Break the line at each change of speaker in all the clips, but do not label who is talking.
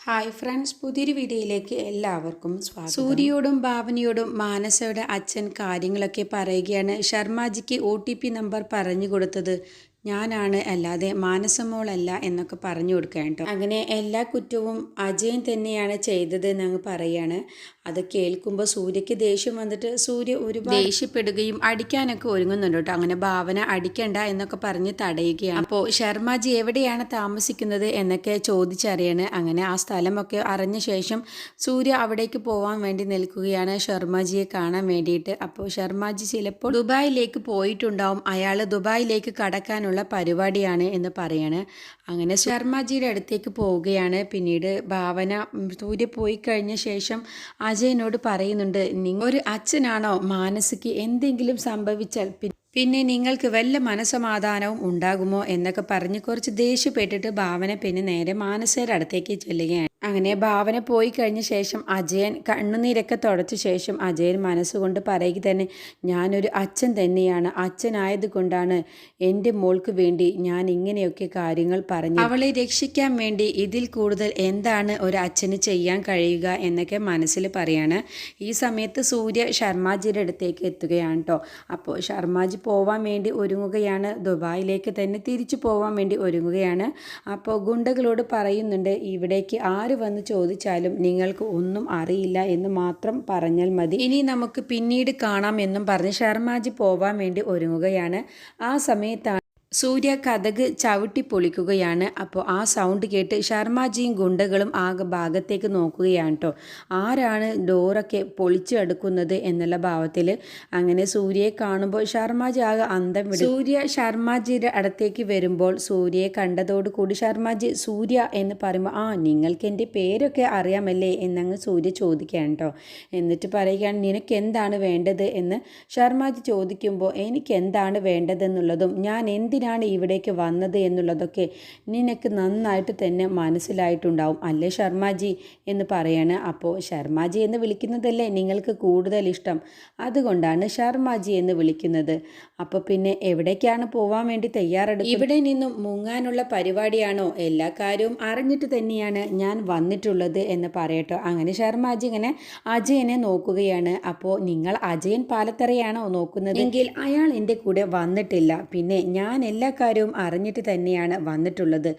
Hi friends പുതിയൊരു വീഡിയോയിലേക്ക് എല്ലാവർക്കും സ്വാഗതം. സൂര്യയോടും ഭാവനയോടും മാനസയുടെ അച്ഛൻ കാര്യങ്ങളൊക്കെ പറയുകയാണ്. ശർമാജിക്ക് ഒ ടി പി നമ്പർ പറഞ്ഞു കൊടുത്തത് ഞാനാണ് അല്ലാതെ മാനസമോളല്ല എന്നൊക്കെ പറഞ്ഞു കൊടുക്കുക കേട്ടോ. അങ്ങനെ എല്ലാ കുറ്റവും അജയൻ തന്നെയാണ് ചെയ്തത് എന്നങ്ങ് പറയാണ്. അത് കേൾക്കുമ്പോൾ സൂര്യക്ക് ദേഷ്യം വന്നിട്ട് സൂര്യ ഒരുപാട് ദേഷ്യപ്പെടുകയും അടിക്കാനൊക്കെ ഒരുങ്ങുന്നുണ്ട് കേട്ടോ. അങ്ങനെ ഭാവന അടിക്കണ്ട എന്നൊക്കെ പറഞ്ഞ് തടയുകയാണ്. അപ്പോൾ ശർമ്മജി എവിടെയാണ് താമസിക്കുന്നത് എന്നൊക്കെ ചോദിച്ചറിയാണ്. അങ്ങനെ ആ സ്ഥലമൊക്കെ അറിഞ്ഞ ശേഷം സൂര്യ അവിടേക്ക് പോകാൻ വേണ്ടി നിൽക്കുകയാണ് ശർമ്മജിയെ കാണാൻ വേണ്ടിയിട്ട്. അപ്പോൾ ശർമ്മജി ചിലപ്പോൾ ദുബായിലേക്ക് പോയിട്ടുണ്ടാവും. അയാൾ ദുബായിലേക്ക് കടക്കാനുള്ള പരിപാടിയാണ് എന്ന് പറയാണ്. അങ്ങനെ ശർമ്മജിയുടെ അടുത്തേക്ക് പോവുകയാണ്. പിന്നീട് ഭാവന സൂര്യ പോയി കഴിഞ്ഞ ശേഷം അജയനോട് പറയുന്നുണ്ട് നിങ്ങൾ ഒരു അച്ഛനാണോ മാനസിക്ക് എന്തെങ്കിലും സംഭവിച്ചാൽ പിന്നെ നിങ്ങൾക്ക് വല്ല മനസമാധാനവും ഉണ്ടാകുമോ? എന്നൊക്കെ പറഞ്ഞ് കുറച്ച് ദേഷ്യപ്പെട്ടിട്ട് ഭാവന പിന്നെ നേരെ മാനസയുടെ അടുത്തേക്ക് ചെല്ലുകയാണ്. അങ്ങനെ ഭാവന പോയി കഴിഞ്ഞ ശേഷം അജയൻ കണ്ണുനീരൊക്കെ തുടച്ച ശേഷം അജയൻ മനസ്സുകൊണ്ട് പറയുക തന്നെ ഞാനൊരു അച്ഛൻ തന്നെയാണ്. അച്ഛനായത് കൊണ്ടാണ് എന്റെ മോൾക്ക് വേണ്ടി ഞാൻ ഇങ്ങനെയൊക്കെ കാര്യങ്ങൾ പറഞ്ഞു. അവളെ രക്ഷിക്കാൻ വേണ്ടി ഇതിൽ കൂടുതൽ എന്താണ് ഒരു അച്ഛന് ചെയ്യാൻ കഴിയുക എന്നൊക്കെ മനസ്സിൽ പറയാണ്. ഈ സമയത്ത് സൂര്യ ശർമാജിയുടെ അടുത്തേക്ക് എത്തുകയാണ് കേട്ടോ അപ്പോൾ ശർമാജി പോവാൻ വേണ്ടി ഒരുങ്ങുകയാണ്. ദുബായിലേക്ക് തന്നെ തിരിച്ചു പോവാൻ വേണ്ടി ഒരുങ്ങുകയാണ്. അപ്പോൾ ഗുണ്ടകളോട് പറയുന്നുണ്ട് ഇവിടേക്ക് ആര് വന്ന് ചോദിച്ചാലും നിങ്ങൾക്ക് ഒന്നും അറിയില്ല എന്ന് മാത്രം പറഞ്ഞാൽ മതി. ഇനി നമുക്ക് പിന്നീട് കാണാം എന്നും പറഞ്ഞ് ശർമാജി പോവാൻ വേണ്ടി ഒരുങ്ങുകയാണ്. ആ സമയത്താണ് സൂര്യ കഥക് ചവിട്ടി പൊളിക്കുകയാണ്. അപ്പോൾ ആ സൗണ്ട് കേട്ട് ശർമാജിയും ഗുണ്ടകളും ആ ഭാഗത്തേക്ക് നോക്കുകയാണ് കേട്ടോ ആരാണ് ഡോറൊക്കെ പൊളിച്ചു എടുക്കുന്നത് എന്നുള്ള ഭാവത്തിൽ അങ്ങനെ സൂര്യയെ കാണുമ്പോൾ ശർമാജി ആകെ അന്തം വിടും. സൂര്യ ശർമാജിയുടെ അടുത്തേക്ക് വരുമ്പോൾ സൂര്യയെ കണ്ടതോടുകൂടി ശർമാജി സൂര്യ എന്ന് പറയുമ്പോൾ ആ നിങ്ങൾക്ക് എന്റെ പേരൊക്കെ അറിയാമല്ലേ എന്നങ്ങ് സൂര്യ ചോദിക്കുകയാണ് കേട്ടോ എന്നിട്ട് പറയുകയാണ് നിനക്ക് എന്താണ് വേണ്ടത്? എന്ന് ശർമാജി ചോദിക്കുമ്പോൾ എനിക്ക് എന്താണ് വേണ്ടതെന്നുള്ളതും ഞാൻ എന്തിനാണ് ഇവിടേക്ക് വന്നത് എന്നുള്ളതൊക്കെ നിനക്ക് നന്നായിട്ട് തന്നെ മനസ്സിലായിട്ടുണ്ടാവും. അല്ലേ ശർമാജി? എന്ന് പറയാണ്. അപ്പോൾ ശർമാജി എന്ന് വിളിക്കുന്നതല്ലേ നിങ്ങൾക്ക് കൂടുതൽ ഇഷ്ടം? അതുകൊണ്ടാണ് ശർമാജി എന്ന് വിളിക്കുന്നത്. അപ്പോൾ പിന്നെ എവിടേക്കാണ് പോവാൻ വേണ്ടി തയ്യാറെടുക്കുക ഇവിടെ നിന്നും മുങ്ങാനുള്ള പരിപാടിയാണോ? എല്ലാ കാര്യവും അറിഞ്ഞിട്ട് തന്നെയാണ് ഞാൻ വന്നിട്ടുള്ളത് എന്ന് പറയട്ടോ. അങ്ങനെ ശർമാജി ഇങ്ങനെ അജയനെ നോക്കുകയാണ്. അപ്പോൾ നിങ്ങൾ അജയൻ പാലത്തറയാണോ നോക്കുന്നത്? എങ്കിൽ അയാൾ എന്റെ കൂടെ വന്നിട്ടില്ല. പിന്നെ ഞാൻ എല്ലാ കാര്യവും അറിഞ്ഞിട്ട് തന്നെയാണ് വന്നിട്ടുള്ളത്.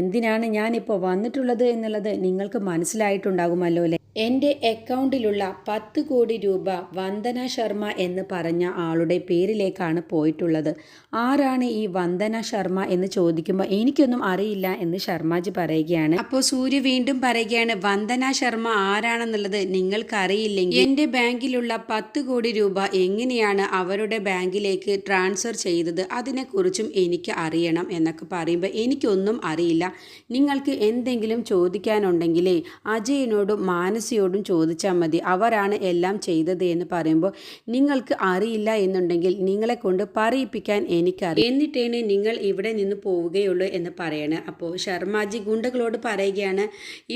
എന്തിനാണ് ഞാനിപ്പോൾ വന്നിട്ടുള്ളത് എന്നുള്ളത് നിങ്ങൾക്ക് മനസ്സിലായിട്ടുണ്ടാകുമല്ലോ അല്ലേ? എന്റെ അക്കൗണ്ടിലുള്ള പത്ത് കോടി രൂപ വന്ദന ശർമ്മ എന്ന് പറഞ്ഞ ആളുടെ പേരിലേക്കാണ് പോയിട്ടുള്ളത്. ആരാണ് ഈ വന്ദന ശർമ്മ എന്ന് ചോദിക്കുമ്പോൾ എനിക്കൊന്നും അറിയില്ല എന്ന് ശർമ്മജി പറയുകയാണ്. അപ്പോൾ സൂര്യ വീണ്ടും പറയുകയാണ് വന്ദന ശർമ്മ ആരാണെന്നുള്ളത് നിങ്ങൾക്കറിയില്ലെങ്കിൽ എന്റെ ബാങ്കിലുള്ള പത്ത് കോടി രൂപ എങ്ങനെയാണ് അവരുടെ ബാങ്കിലേക്ക് ട്രാൻസ്ഫർ ചെയ്തത്? അതിനെക്കുറിച്ചും എനിക്ക് അറിയണം എന്നൊക്കെ പറയുമ്പോൾ എനിക്കൊന്നും അറിയില്ല. നിങ്ങൾക്ക് എന്തെങ്കിലും ചോദിക്കാനുണ്ടെങ്കിലേ അജയനോടും മാനസിയോടും ചോദിച്ചാൽ മതി അവരാണ് എല്ലാം ചെയ്തത് എന്ന് പറയുമ്പോൾ നിങ്ങൾക്ക് അറിയില്ല എന്നുണ്ടെങ്കിൽ നിങ്ങളെ കൊണ്ട് പറയിപ്പിക്കാൻ എനിക്കറിയാം എന്നിട്ടേനെ നിങ്ങൾ ഇവിടെ നിന്ന് പോവുകയുള്ളൂ എന്ന് പറയണേ. അപ്പോൾ ശർമാജി ഗുണ്ടകളോട് പറയുകയാണ്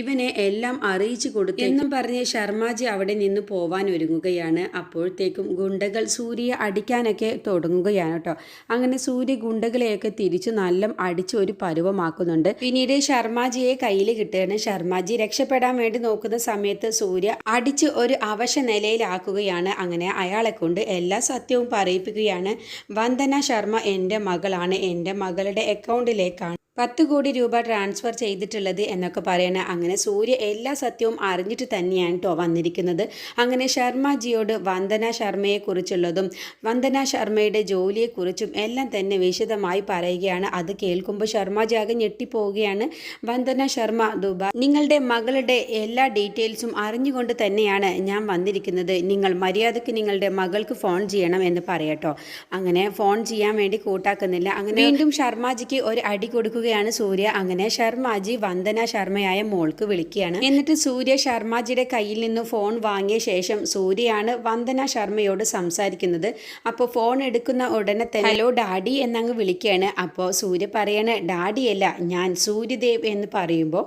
ഇവനെ എല്ലാം അറിയിച്ചു കൊടുത്തു. എന്നും പറഞ്ഞ് ശർമാജി അവിടെ നിന്ന് പോവാൻ ഒരുങ്ങുകയാണ്. അപ്പോഴത്തേക്കും ഗുണ്ടകൾ സൂര്യയെ അടിക്കാനൊക്കെ തുടങ്ങുകയാണ് കേട്ടോ. അങ്ങനെ സൂര്യ ഗുണ്ടകളെയൊക്കെ തിരിച്ചു നല്ല അടിച്ച് ഒരു പരുവമാക്കുന്നുണ്ട്. പിന്നീട് ശർമാജിയെ കയ്യിൽ കിട്ടുകയാണ്. ശർമാജി രക്ഷപ്പെടാൻ വേണ്ടി നോക്കുന്ന സമയത്ത് സൂര്യ അടിച്ച് ഒരു അവശ നിലയിലാക്കുകയാണ് അങ്ങനെ അയാളെ കൊണ്ട് എല്ലാ സത്യവും പറയിപ്പിക്കുകയാണ്. വന്ദന ശർമ്മ എന്റെ മകളാണ്. എന്റെ മകളുടെ അക്കൗണ്ടിലേക്കാണ് പത്ത് കോടി രൂപ ട്രാൻസ്ഫർ ചെയ്തിട്ടുള്ളത് എന്നൊക്കെ പറയണ അങ്ങനെ സൂര്യ എല്ലാ സത്യവും അറിഞ്ഞിട്ട് തന്നെയാണ് കേട്ടോ വന്നിരിക്കുന്നത്. അങ്ങനെ ശർമ്മ ജിയോട് വന്ദന ശർമ്മയെക്കുറിച്ചുള്ളതും വന്ദന ശർമ്മയുടെ ജോലിയെക്കുറിച്ചും എല്ലാം തന്നെ വിശദമായി പറയുകയാണ്. അത് കേൾക്കുമ്പോൾ ശർമ്മജി ആകെ ഞെട്ടിപ്പോവുകയാണ്. വന്ദന ശർമ്മ ദുബായ് നിങ്ങളുടെ മകളുടെ എല്ലാ ഡീറ്റെയിൽസും അറിഞ്ഞുകൊണ്ട് തന്നെയാണ് ഞാൻ വന്നിരിക്കുന്നത്. നിങ്ങൾ മര്യാദയ്ക്ക് നിങ്ങളുടെ മകൾക്ക് ഫോൺ ചെയ്യണം എന്ന് പറയട്ടോ. അങ്ങനെ ഫോൺ ചെയ്യാൻ വേണ്ടി കൂട്ടാക്കുന്നില്ല. അങ്ങനെ വീണ്ടും ശർമ്മജിക്ക് ഒരു അടി കൊടുക്കുകയാണ് സൂര്യ. അങ്ങനെ ശർമാജി വന്ദന ശർമ്മയായ മോൾക്ക് വിളിക്കുകയാണ്. എന്നിട്ട് സൂര്യ ശർമാജിയുടെ കയ്യിൽ നിന്ന് ഫോൺ വാങ്ങിയ ശേഷം സൂര്യയാണ് വന്ദന ശർമ്മയോട് സംസാരിക്കുന്നത്. അപ്പോൾ ഫോൺ എടുക്കുന്ന ഉടനെ തന്നെ ഹലോ ഡാഡി എന്നങ്ങ് വിളിക്കുകയാണ്. അപ്പോൾ സൂര്യ പറയാണ് ഡാഡിയല്ല ഞാൻ സൂര്യദേവ് എന്ന് പറയുമ്പോൾ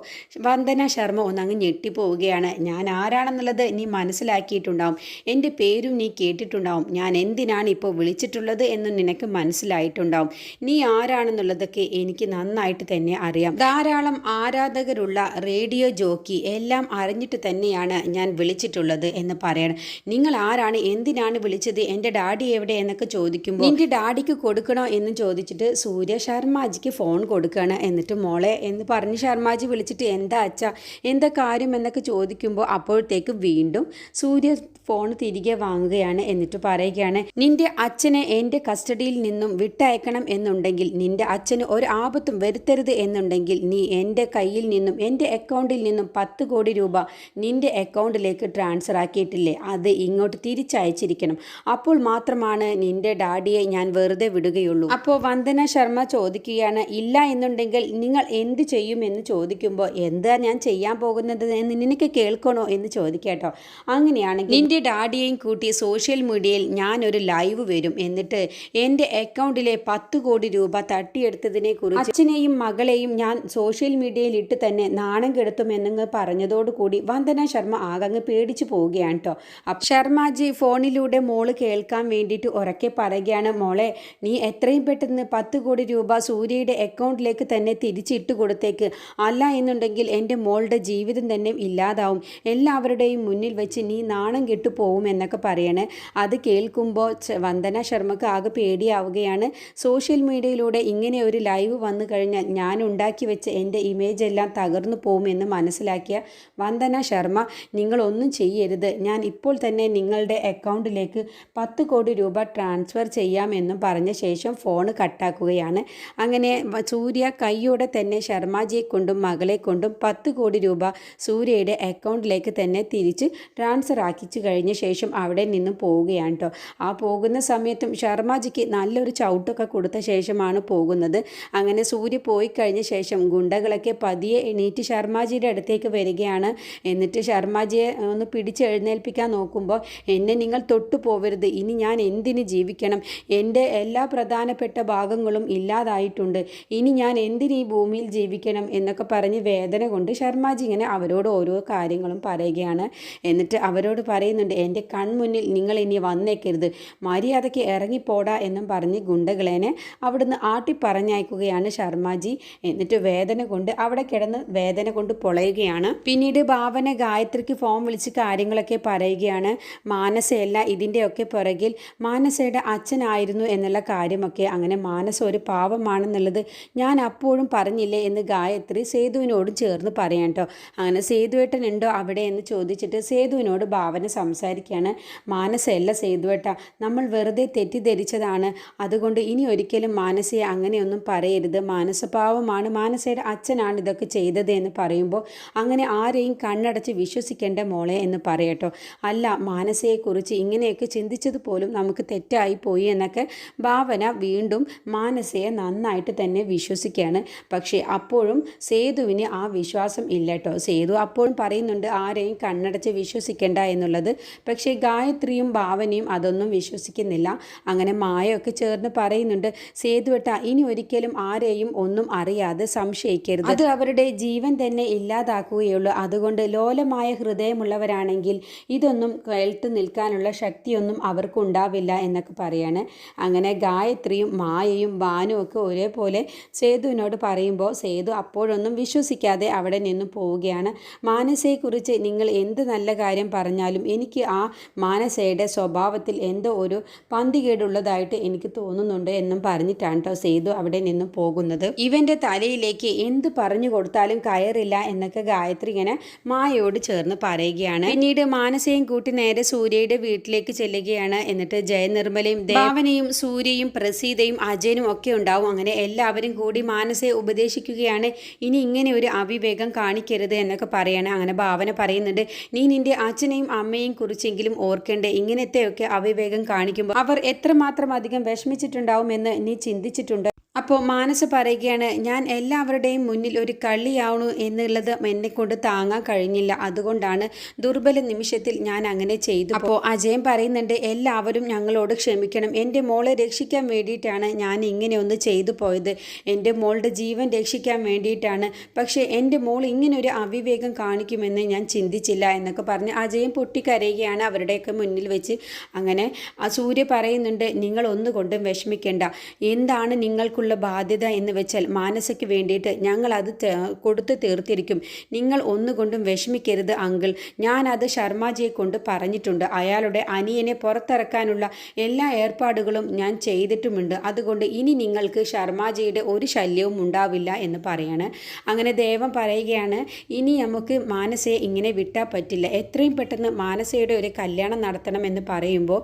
വന്ദന ശർമ്മ ഒന്നങ്ങ് ഞെട്ടിപ്പോവുകയാണ്. ഞാൻ ആരാണെന്നുള്ളത് നീ മനസ്സിലാക്കിയിട്ടുണ്ടാവും. എന്റെ പേരും നീ കേട്ടിട്ടുണ്ടാവും. ഞാൻ എന്തിനാണ് ഇപ്പോൾ വിളിച്ചിട്ടുള്ളത് എന്ന് നിനക്ക് മനസ്സിലായിട്ടുണ്ടാവും. നീ ആരാണെന്നുള്ളതൊക്കെ എനിക്ക് നന്നായി
നന്നായിട്ട് തന്നെ അറിയാം. ധാരാളം ആരാധകരുള്ള റേഡിയോ ജോക്കി എല്ലാം അറിഞ്ഞിട്ട് തന്നെയാണ് ഞാൻ വിളിച്ചിട്ടുള്ളത് എന്ന് പറയണം. നിങ്ങൾ ആരാണ്? എന്തിനാണ് വിളിച്ചത്? എന്റെ ഡാഡി എവിടെ? എന്നൊക്കെ ചോദിക്കുമ്പോൾ എന്റെ ഡാഡിക്ക് കൊടുക്കണോ എന്ന് ചോദിച്ചിട്ട് സൂര്യ ശർമാജിക്ക് ഫോൺ കൊടുക്കുകയാണ് എന്നിട്ട് മോളെ എന്ന് പറഞ്ഞ് ശർമാജി വിളിച്ചിട്ട് എന്താ അച്ഛ എന്താ കാര്യം എന്നൊക്കെ ചോദിക്കുമ്പോൾ അപ്പോഴത്തേക്ക് വീണ്ടും സൂര്യ ഫോൺ തിരികെ വാങ്ങുകയാണ് എന്നിട്ട് പറയുകയാണ് നിന്റെ അച്ഛനെ എന്റെ കസ്റ്റഡിയിൽ നിന്നും വിട്ടയക്കണം എന്നുണ്ടെങ്കിൽ നിന്റെ അച്ഛന് ഒരു ആപത്തും വരുത്തരുത് എന്നുണ്ടെങ്കിൽ നീ എന്റെ കയ്യിൽ നിന്നും എന്റെ അക്കൗണ്ടിൽ നിന്നും പത്ത് കോടി രൂപ നിന്റെ അക്കൗണ്ടിലേക്ക് ട്രാൻസ്ഫർ ആക്കിയിട്ടില്ലേ? അത് ഇങ്ങോട്ട് തിരിച്ചയച്ചിരിക്കണം. അപ്പോൾ മാത്രമാണ് നിന്റെ ഡാഡിയെ ഞാൻ വെറുതെ വിടുകയുള്ളൂ. അപ്പോൾ വന്ദന ശർമ്മ ചോദിക്കുകയാണ് ഇല്ല എന്നുണ്ടെങ്കിൽ നിങ്ങൾ എന്ത് ചെയ്യുമെന്ന് ചോദിക്കുമ്പോൾ എന്താ ഞാൻ ചെയ്യാൻ പോകുന്നത് എന്ന് നിനക്ക് കേൾക്കണോ എന്ന് ചോദിക്കട്ടോ അങ്ങനെയാണെങ്കിൽ നിന്റെ ഡാഡിയെയും കൂട്ടി സോഷ്യൽ മീഡിയയിൽ ഞാനൊരു ലൈവ് വരും. എന്നിട്ട് എന്റെ അക്കൗണ്ടിലെ പത്ത് കോടി രൂപ തട്ടിയെടുത്തതിനെ കുറിച്ച് അച്ഛനെയും മകളെയും ഞാൻ സോഷ്യൽ മീഡിയയിൽ ഇട്ട് തന്നെ നാണം കെടുത്തുമെന്നങ്ങ് പറഞ്ഞതോടുകൂടി വന്ദന ശർമ്മ ആകങ്ങ് പേടിച്ചു പോവുകയാണ് കേട്ടോ അപ്പം ശർമ്മജി ഫോണിലൂടെ മോൾ കേൾക്കാൻ വേണ്ടിയിട്ട് ഉറക്കെ പറയുകയാണ്. മോളെ നീ എത്രയും പെട്ടെന്ന് പത്ത് കോടി രൂപ സൂര്യയുടെ അക്കൗണ്ടിലേക്ക് തന്നെ തിരിച്ചിട്ട് കൊടുത്തേക്ക്. അല്ല എന്നുണ്ടെങ്കിൽ എന്റെ മോളുടെ ജീവിതം തന്നെ ഇല്ലാതാവും. എല്ലാവരുടെയും മുന്നിൽ വെച്ച് നീ നാണം കെട്ടു പോകും എന്നൊക്കെ പറയണേ. അത് കേൾക്കുമ്പോൾ വന്ദന ശർമ്മക്ക് ആകെ പേടിയാവുകയാണ്. സോഷ്യൽ മീഡിയയിലൂടെ ഇങ്ങനെ ഒരു ലൈവ് വന്നു കഴിഞ്ഞാൽ ഞാൻ ഉണ്ടാക്കി വെച്ച എന്റെ ഇമേജ് എല്ലാം തകർന്നു പോകുമെന്ന് മനസ്സിലാക്കിയ വന്ദന ശർമ്മ നിങ്ങളൊന്നും ചെയ്യരുത്. ഞാൻ ഇപ്പോൾ തന്നെ നിങ്ങളുടെ അക്കൗണ്ടിലേക്ക് പത്ത് കോടി രൂപ ട്രാൻസ്ഫർ ചെയ്യാമെന്നും പറഞ്ഞ ശേഷം ഫോൺ കട്ടാക്കുകയാണ്. അങ്ങനെ സൂര്യ കൈയോടെ തന്നെ ശർമ്മജിയെ കൊണ്ടും മകളെ കൊണ്ടും പത്ത് കോടി രൂപ സൂര്യയുടെ അക്കൗണ്ടിലേക്ക് തന്നെ തിരിച്ച് ട്രാൻസ്ഫർ ആക്കിച്ചു കഴിഞ്ഞ ശേഷം അവിടെ നിന്നും പോവുകയാണ് കേട്ടോ ആ പോകുന്ന സമയത്തും ശർമ്മജിക്ക് നല്ലൊരു ചവിട്ടൊക്കെ കൊടുത്ത ശേഷമാണ് പോകുന്നത്. അങ്ങനെ സൂര്യ പോയി കഴിഞ്ഞ ശേഷം ഗുണ്ടകളൊക്കെ പതിയെ എണീറ്റ് ശർമാജിയുടെ അടുത്തേക്ക് വരികയാണ്. എന്നിട്ട് ശർമാജിയെ ഒന്ന് പിടിച്ചെഴുന്നേൽപ്പിക്കാൻ നോക്കുമ്പോൾ എന്നെ നിങ്ങൾ തൊട്ടു പോവരുത്. ഇനി ഞാൻ എന്തിന് ജീവിക്കണം? എന്റെ എല്ലാ പ്രധാനപ്പെട്ട ഭാഗങ്ങളും ഇല്ലാതായിട്ടുണ്ട്. ഇനി ഞാൻ എന്തിന് ഈ ഭൂമിയിൽ ജീവിക്കണം? എന്നൊക്കെ പറഞ്ഞ് വേദന കൊണ്ട് ശർമാജി ഇങ്ങനെ അവരോട് ഓരോ കാര്യങ്ങളും പറയുകയാണ്. എന്നിട്ട് അവരോട് പറയുന്നുണ്ട് എന്റെ കൺമുന്നിൽ നിങ്ങൾ ഇനി വന്നേക്കരുത്. മര്യാദയ്ക്ക് ഇറങ്ങിപ്പോടാ എന്നും പറഞ്ഞ് ഗുണ്ടകളേനെ അവിടുന്ന് ആട്ടി പറഞ്ഞയക്കുകയാണ് ശർമാജി എന്നിട്ട് വേദന കൊണ്ട് അവിടെ കിടന്ന് വേദന കൊണ്ട് പൊളയുകയാണ്. പിന്നീട് ഭാവന ഗായത്രിക്ക് ഫോം വിളിച്ച് കാര്യങ്ങളൊക്കെ പറയുകയാണ്. മാനസയല്ല ഇതിന്റെയൊക്കെ പുറകിൽ മാനസയുടെ അച്ഛനായിരുന്നു എന്നുള്ള കാര്യമൊക്കെ അങ്ങനെ മാനസ ഒരു പാവമാണെന്നുള്ളത് ഞാൻ അപ്പോഴും പറഞ്ഞില്ലേ എന്ന് ഗായത്രി സേതുവിനോടും ചേർന്ന് പറയാം കേട്ടോ അങ്ങനെ സേതുവേട്ടൻ ഉണ്ടോ അവിടെ എന്ന് ചോദിച്ചിട്ട് സേതുവിനോട് ഭാവന സംസാരിക്കുകയാണ്. മാനസയല്ല സേതുവേട്ട നമ്മൾ വെറുതെ തെറ്റിദ്ധരിച്ചതാണ്. അതുകൊണ്ട് ഇനി ഒരിക്കലും മാനസയെ അങ്ങനെയൊന്നും പറയരുത്. മാനസപാവമാണ് മാനസയുടെ അച്ഛനാണ് ഇതൊക്കെ ചെയ്തത് എന്ന് പറയുമ്പോൾ അങ്ങനെ ആരെയും കണ്ണടച്ച് വിശ്വസിക്കേണ്ട മോളെ എന്ന് പറയട്ടോ. അല്ല മാനസയെക്കുറിച്ച് ഇങ്ങനെയൊക്കെ ചിന്തിച്ചത് പോലും നമുക്ക് തെറ്റായി പോയി എന്നൊക്കെ ഭാവന വീണ്ടും മാനസയെ നന്നായിട്ട് തന്നെ വിശ്വസിക്കുകയാണ്. പക്ഷേ അപ്പോഴും സേതുവിന് ആ വിശ്വാസം ഇല്ല കേട്ടോ സേതു അപ്പോഴും പറയുന്നുണ്ട് ആരെയും കണ്ണടച്ച് വിശ്വസിക്കേണ്ട എന്നുള്ളത്. പക്ഷേ ഗായത്രിയും ഭാവനയും അതൊന്നും വിശ്വസിക്കുന്നില്ല. അങ്ങനെ മായൊക്കെ ചേർന്ന് പറയുന്നുണ്ട് സേതുവെട്ട ഇനി ഒരിക്കലും ആരെയും ഒന്നും അറിയാതെ സംശയിക്കരുത്. അത് അവരുടെ ജീവൻ തന്നെ ഇല്ലാതാക്കുകയുള്ളൂ. അതുകൊണ്ട് ലോലമായ ഹൃദയമുള്ളവരാണെങ്കിൽ ഇതൊന്നും കേൾത്ത് നിൽക്കാനുള്ള ശക്തിയൊന്നും അവർക്കുണ്ടാവില്ല എന്നൊക്കെ പറയാണ്. അങ്ങനെ ഗായത്രിയും മായയും ഭാനുവും ഒക്കെ ഒരേപോലെ സേതുവിനോട് പറയുമ്പോൾ സേതു അപ്പോഴൊന്നും വിശ്വസിക്കാതെ അവിടെ നിന്നും പോവുകയാണ്. മാനസയെക്കുറിച്ച് നിങ്ങൾ എന്ത് നല്ല കാര്യം പറഞ്ഞാലും എനിക്ക് ആ മാനസയുടെ സ്വഭാവത്തിൽ എന്തോ ഒരു പന്തികേടുള്ളതായിട്ട് എനിക്ക് തോന്നുന്നുണ്ട് എന്നും പറഞ്ഞിട്ടാണ് കേട്ടോ സേതു അവിടെ നിന്നും പോകുന്നത്. ഇവന്റെ തലയിലേക്ക് എന്ത് പറഞ്ഞു കൊടുത്താലും കയറില്ല എന്നൊക്കെ ഗായത്രി ഇങ്ങനെ മായയോട് ചേർന്ന് പറയുകയാണ്. പിന്നീട് മാനസയും കൂട്ടി നേരെ സൂര്യയുടെ വീട്ടിലേക്ക് ചെല്ലുകയാണ്. എന്നിട്ട് ജയനിർമ്മലയും ദേവനയും സൂര്യയും പ്രസീതയും അജയനും ഒക്കെ ഉണ്ടാവും. അങ്ങനെ എല്ലാവരും കൂടി മാനസയെ ഉപദേശിക്കുകയാണ്. ഇനി ഇങ്ങനെ ഒരു അവിവേകം കാണിക്കരുത് എന്നൊക്കെ പറയാണ്. അങ്ങനെ ഭാവന പറയുന്നുണ്ട് നീ നിന്റെ അച്ഛനെയും അമ്മയെയും കുറിച്ചെങ്കിലും ഓർക്കേണ്ടേ? ഇങ്ങനത്തെയൊക്കെ അവിവേകം കാണിക്കുമ്പോൾ അവർ എത്രമാത്രം അധികം വിഷമിച്ചിട്ടുണ്ടാവും എന്ന് നീ ചിന്തിച്ചിട്ടുണ്ട്? അപ്പോൾ മാനസ് പറയുകയാണ് ഞാൻ എല്ലാവരുടെയും മുന്നിൽ ഒരു കള്ളിയാവണു എന്നുള്ളത് എന്നെ കൊണ്ട് താങ്ങാൻ കഴിഞ്ഞില്ല. അതുകൊണ്ടാണ് ദുർബല നിമിഷത്തിൽ ഞാൻ അങ്ങനെ ചെയ്തു അപ്പോൾ അജയൻ പറയുന്നുണ്ട് എല്ലാവരും ഞങ്ങളോട് ക്ഷമിക്കണം. എന്റെ മോളെ രക്ഷിക്കാൻ വേണ്ടിയിട്ടാണ് ഞാൻ ഇങ്ങനെ ഒന്ന് ചെയ്തു പോയത്. എന്റെ മോളുടെ ജീവൻ രക്ഷിക്കാൻ വേണ്ടിയിട്ടാണ്. പക്ഷേ എന്റെ മോൾ ഇങ്ങനെ ഒരു അവിവേകം കാണിക്കുമെന്ന് ഞാൻ ചിന്തിച്ചില്ല എന്നൊക്കെ പറഞ്ഞ് അജയൻ പൊട്ടിക്കരയുകയാണ് അവരുടെയൊക്കെ മുന്നിൽ വെച്ച്. അങ്ങനെ സൂര്യ പറയുന്നുണ്ട് നിങ്ങൾ ഒന്നുകൊണ്ടും വിഷമിക്കേണ്ട. എന്താണ് നിങ്ങൾക്കുള്ള ഞങ്ങൾക്കുള്ള ബാധ്യത എന്ന് വെച്ചാൽ മാനസയ്ക്ക് വേണ്ടിയിട്ട് ഞങ്ങൾ അത് കൊടുത്തു തീർത്തിരിക്കും. നിങ്ങൾ ഒന്നുകൊണ്ടും വിഷമിക്കരുത് അങ്കിൾ. ഞാനത് ശർമാജിയെ കൊണ്ട് പറഞ്ഞിട്ടുണ്ട്. അയാളുടെ അനിയനെ പുറത്തിറക്കാനുള്ള എല്ലാ ഏർപ്പാടുകളും ഞാൻ ചെയ്തിട്ടുമുണ്ട്. അതുകൊണ്ട് ഇനി നിങ്ങൾക്ക് ശർമാജിയുടെ ഒരു ശല്യവും ഉണ്ടാവില്ല എന്ന് പറയാണ്. അങ്ങനെ ദേവം പറയുകയാണ് ഇനി നമുക്ക് മാനസയെ ഇങ്ങനെ വിട്ടാൽ പറ്റില്ല. എത്രയും പെട്ടെന്ന് മാനസയുടെ ഒരു കല്യാണം നടത്തണമെന്ന് പറയുമ്പോൾ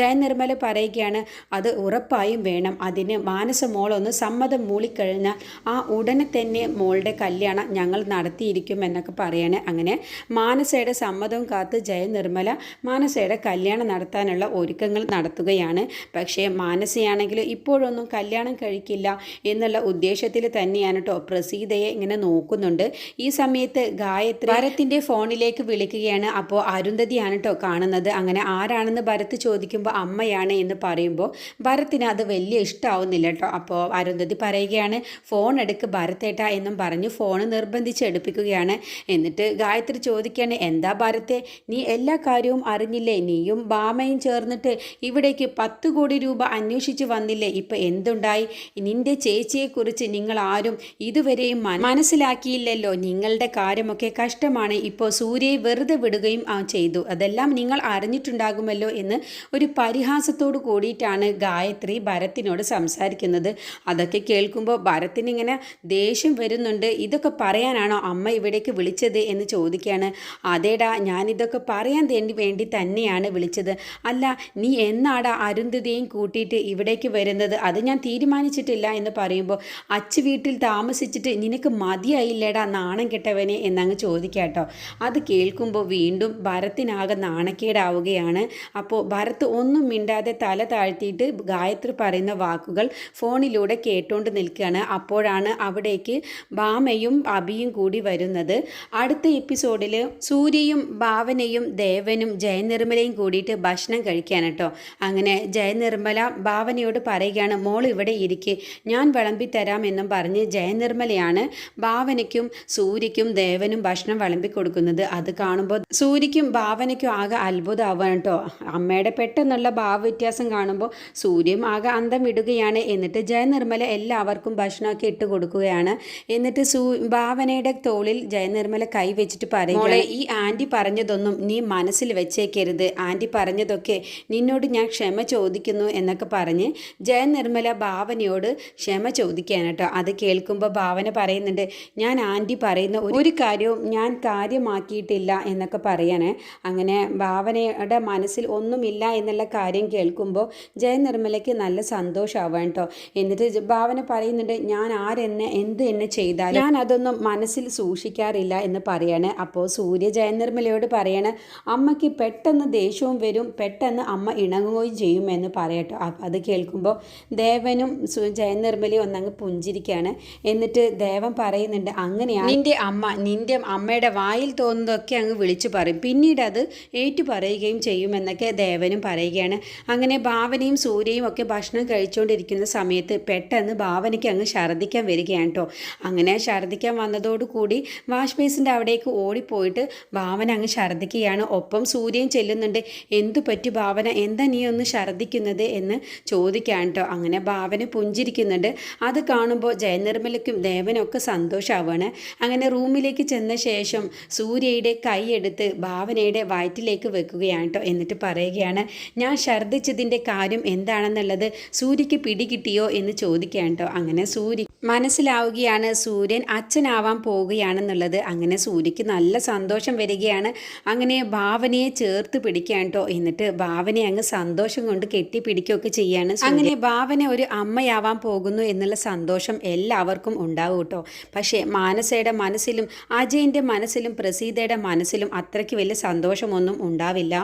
ജയനിർമ്മല പറയുകയാണ് അത് ഉറപ്പായും വേണം. അതിന് മാനസ മോളൊന്ന് സമ്മതം മൂളിക്കഴിഞ്ഞാൽ ആ ഉടനെ തന്നെ മോളുടെ കല്യാണം ഞങ്ങൾ നടത്തിയിരിക്കും എന്നൊക്കെ പറയാണ്. അങ്ങനെ മാനസയുടെ സമ്മതം കാത്ത് ജയനിർമ്മല മാനസയുടെ കല്യാണം നടത്താനുള്ള ഒരുക്കങ്ങൾ നടത്തുകയാണ്. പക്ഷേ മാനസയാണെങ്കിൽ ഇപ്പോഴൊന്നും കല്യാണം കഴിക്കില്ല എന്നുള്ള ഉദ്ദേശത്തിൽ തന്നെയാണ് കേട്ടോ പ്രസീതയെ ഇങ്ങനെ നോക്കുന്നുണ്ട്. ഈ സമയത്ത് ഗായത്രി ഭരത്തിന്റെ ഫോണിലേക്ക് വിളിക്കുകയാണ്. അപ്പോൾ അരുന്ധതിയാണ് കേട്ടോ കാണുന്നത്. അങ്ങനെ ആരാണെന്ന് ഭരത് ചോദിക്കുമ്പോൾ അമ്മയാണ് എന്ന് പറയുമ്പോൾ ഭരത്തിന് അത് വലിയ ഇഷ്ടമാവുന്നില്ല കേട്ടോ അപ്പോൾ അരുന്ധതി പറയുകയാണ് ഫോൺ എടുക്ക് ഭരത്തേട്ട എന്നും പറഞ്ഞു ഫോൺ നിർബന്ധിച്ച് എടുപ്പിക്കുകയാണ്. എന്നിട്ട് ഗായത്രി ചോദിക്കുകയാണ് എന്താ ഭരത്തെ നീ എല്ലാ കാര്യവും അറിഞ്ഞില്ലേ? നീയും ബാമയും ചേർന്നിട്ട് ഇവിടേക്ക് പത്ത് കോടി രൂപ അന്വേഷിച്ച് വന്നില്ലേ? ഇപ്പം എന്തുണ്ടായി? നിന്റെ ചേച്ചിയെക്കുറിച്ച് നിങ്ങൾ ആരും ഇതുവരെയും മനസ്സിലാക്കിയില്ലല്ലോ. നിങ്ങളുടെ കാര്യമൊക്കെ കഷ്ടമാണ്. ഇപ്പോൾ സൂര്യയെ വെറുതെ വിടുകയും ചെയ്തു. അതെല്ലാം നിങ്ങൾ അറിഞ്ഞിട്ടുണ്ടാകുമല്ലോ എന്ന് ഒരു പരിഹാസത്തോട് കൂടിയിട്ടാണ് ഗായത്രി ഭരത്തിനോട് സംസാരിക്കുന്നത്. അതൊക്കെ കേൾക്കുമ്പോൾ ഭരത്തിനിങ്ങനെ ദേഷ്യം വരുന്നുണ്ട്. ഇതൊക്കെ പറയാനാണോ അമ്മ ഇവിടേക്ക് വിളിച്ചത് എന്ന് ചോദിക്കുകയാണ് അതേടാ ഞാനിതൊക്കെ പറയാൻ തേണ്ടി വേണ്ടി തന്നെയാണ് വിളിച്ചത്. അല്ല നീ എന്നാടാ അരുന്ധതിയും കൂട്ടിയിട്ട് ഇവിടേക്ക് വരുന്നത്? അത് ഞാൻ തീരുമാനിച്ചിട്ടില്ല എന്ന് പറയുമ്പോൾ അച്ചു വീട്ടിൽ താമസിച്ചിട്ട് നിനക്ക് മതിയായില്ലേടാ നാണം കെട്ടവനെ എന്നങ്ങ് ചോദിക്കാട്ടോ. അത് കേൾക്കുമ്പോൾ വീണ്ടും ഭരത്തിനാകെ നാണക്കേടാവുകയാണ്. അപ്പോൾ ഭരത്ത് ഒന്നും മിണ്ടാതെ തല താഴ്ത്തിയിട്ട് ഗായത്രി പറയുന്ന വാക്കുകൾ ഫോണിലൂടെ കേട്ടുകൊണ്ട് നിൽക്കുകയാണ്. അപ്പോഴാണ് അവിടേക്ക് ഭാമയും അബിയും കൂടി വരുന്നത്. അടുത്ത എപ്പിസോഡിൽ സൂര്യയും ഭാവനയും ദേവനും ജയനിർമ്മലയും കൂടിയിട്ട് ഭക്ഷണം കഴിക്കാൻ കേട്ടോ. അങ്ങനെ ജയനിർമ്മല ഭാവനയോട് പറയുകയാണ് മോൾ ഇവിടെ ഇരിക്കെ. ഞാൻ വിളമ്പി തരാം എന്നും പറഞ്ഞ് ജയനിർമ്മലയാണ് ഭാവനയ്ക്കും സൂര്യയ്ക്കും ദേവനും ഭക്ഷണം വിളമ്പി കൊടുക്കുന്നത്. അത് കാണുമ്പോൾ സൂര്യയ്ക്കും ഭാവനയ്ക്കും ആകെ അത്ഭുതമാവാണ് കേട്ടോ. അമ്മയുടെ പെട്ടെന്നുള്ള ഭാവവ്യത്യാസം കാണുമ്പോൾ സൂര്യയും ആകെ അന്തം വിടുകയാണ് എന്നിട്ട് ജയനിർമ്മല എല്ലാവർക്കും ഭക്ഷണമൊക്കെ ഇട്ട് കൊടുക്കുകയാണ്. എന്നിട്ട് സൂ ഭാവനയുടെ തോളിൽ ജയനിർമ്മല കൈ വെച്ചിട്ട് പറയും ഈ ആന്റി പറഞ്ഞതൊന്നും നീ മനസ്സിൽ വെച്ചേക്കരുത്. ആന്റി പറഞ്ഞതൊക്കെ നിന്നോട് ഞാൻ ക്ഷമ ചോദിക്കുന്നു എന്നൊക്കെ പറഞ്ഞ് ജയനിർമ്മല ഭാവനയോട് ക്ഷമ ചോദിക്കുകയാണ് കേട്ടോ. അത് കേൾക്കുമ്പോൾ ഭാവന പറയുന്നുണ്ട് ഞാൻ ആന്റി പറയുന്ന ഒരു കാര്യവും ഞാൻ കാര്യമാക്കിയിട്ടില്ല എന്നൊക്കെ പറയാണ്. അങ്ങനെ ഭാവനയുടെ മനസ്സിൽ ഒന്നുമില്ല എന്നുള്ള കാര്യം കേൾക്കുമ്പോൾ ജയനിർമ്മലയ്ക്ക് നല്ല സന്തോഷമാവാൻ കേട്ടോ. എന്നിട്ട് ഭാവന പറയുന്നുണ്ട് ഞാൻ ആരെന്നെ എന്ത് എന്നെ ചെയ്താലും ഞാൻ അതൊന്നും മനസ്സിൽ സൂക്ഷിക്കാറില്ല എന്ന് പറയാണ്. അപ്പോൾ സൂര്യ ജയനിർമ്മലയോട് പറയാണ് അമ്മയ്ക്ക് പെട്ടെന്ന് ദേഷ്യവും വരും പെട്ടെന്ന് അമ്മ ഇണങ്ങുകയും ചെയ്യും എന്ന് പറയട്ടോ. അപ്പം അത് കേൾക്കുമ്പോൾ ദേവനും ജയനിർമ്മലയും ഒന്നങ്ങ് പുഞ്ചിരിക്കുകയാണ് എന്നിട്ട് ദേവൻ പറയുന്നുണ്ട് അങ്ങനെയാണ് നിന്റെ അമ്മ നിന്റെ അമ്മയുടെ വായിൽ തോന്നുന്നതൊക്കെ അങ്ങ് വിളിച്ചു പറയും. പിന്നീട് അത് ഏറ്റു പറയുകയും ചെയ്യുമെന്നൊക്കെ ദേവനും പറയുകയാണ്. അങ്ങനെ ഭാവനയും സൂര്യയും ഒക്കെ ഭക്ഷണം കഴിച്ചുകൊണ്ടിരിക്കുന്ന സമയത്ത് പെട്ടെന്ന് ഭാവനയ്ക്ക് അങ്ങ് ഛർദ്ദിക്കാൻ വരികയാണ് കേട്ടോ. അങ്ങനെ ഛർദ്ദിക്കാൻ വന്നതോടുകൂടി വാഷ് ബേസിന്റെ അവിടേക്ക് ഓടിപ്പോയിട്ട് ഭാവന അങ്ങ് ഛർദ്ദിക്കുകയാണ്. ഒപ്പം സൂര്യൻ ചെല്ലുന്നുണ്ട്. എന്തു പറ്റി ഭാവന? എന്താ നീ ഒന്ന് ഛർദ്ദിക്കുന്നത്? എന്ന് ചോദിക്കാൻ കേട്ടോ. അങ്ങനെ ഭാവന പുഞ്ചിരിക്കുന്നുണ്ട്. അത് കാണുമ്പോൾ ജയനിർമ്മലയ്ക്കും ദേവനും ഒക്കെ സന്തോഷമാവാണ് അങ്ങനെ റൂമിലേക്ക് ചെന്ന ശേഷം സൂര്യയുടെ കൈയെടുത്ത് ഭാവനയുടെ വയറ്റിലേക്ക് വെക്കുകയാണ് കേട്ടോ. എന്നിട്ട് പറയുകയാണ് ഞാൻ ഛർദ്ദിച്ചതിന്റെ കാര്യം എന്താണെന്നുള്ളത്? സൂര്യക്ക് പിടികിട്ടിയോ എന്ന് ചോദിക്കുകയാണ് കേട്ടോ അങ്ങനെ സൂര്യ മനസ്സിലാവുകയാണ് സൂര്യൻ. അച്ഛനാവാൻ പോവുകയാണെന്നുള്ളത് അങ്ങനെ സൂര്യക്ക് നല്ല സന്തോഷം വരികയാണ്. അങ്ങനെ ഭാവനയെ ചേർത്ത് പിടിക്കുകയാണ് കേട്ടോ എന്നിട്ട് ഭാവനയെ അങ്ങ് സന്തോഷം കൊണ്ട് കെട്ടിപ്പിടിക്കുകയൊക്കെ ചെയ്യാണ് അങ്ങനെ ഭാവന ഒരു അമ്മയാവാൻ പോകുന്നു എന്നുള്ള സന്തോഷം എല്ലാവർക്കും ഉണ്ടാവും കേട്ടോ. പക്ഷേ മാനസയുടെ മനസ്സിലും അജയന്റെ മനസ്സിലും പ്രസീതയുടെ മനസ്സിലും അത്രയ്ക്ക് വലിയ സന്തോഷമൊന്നും ഉണ്ടാവില്ല.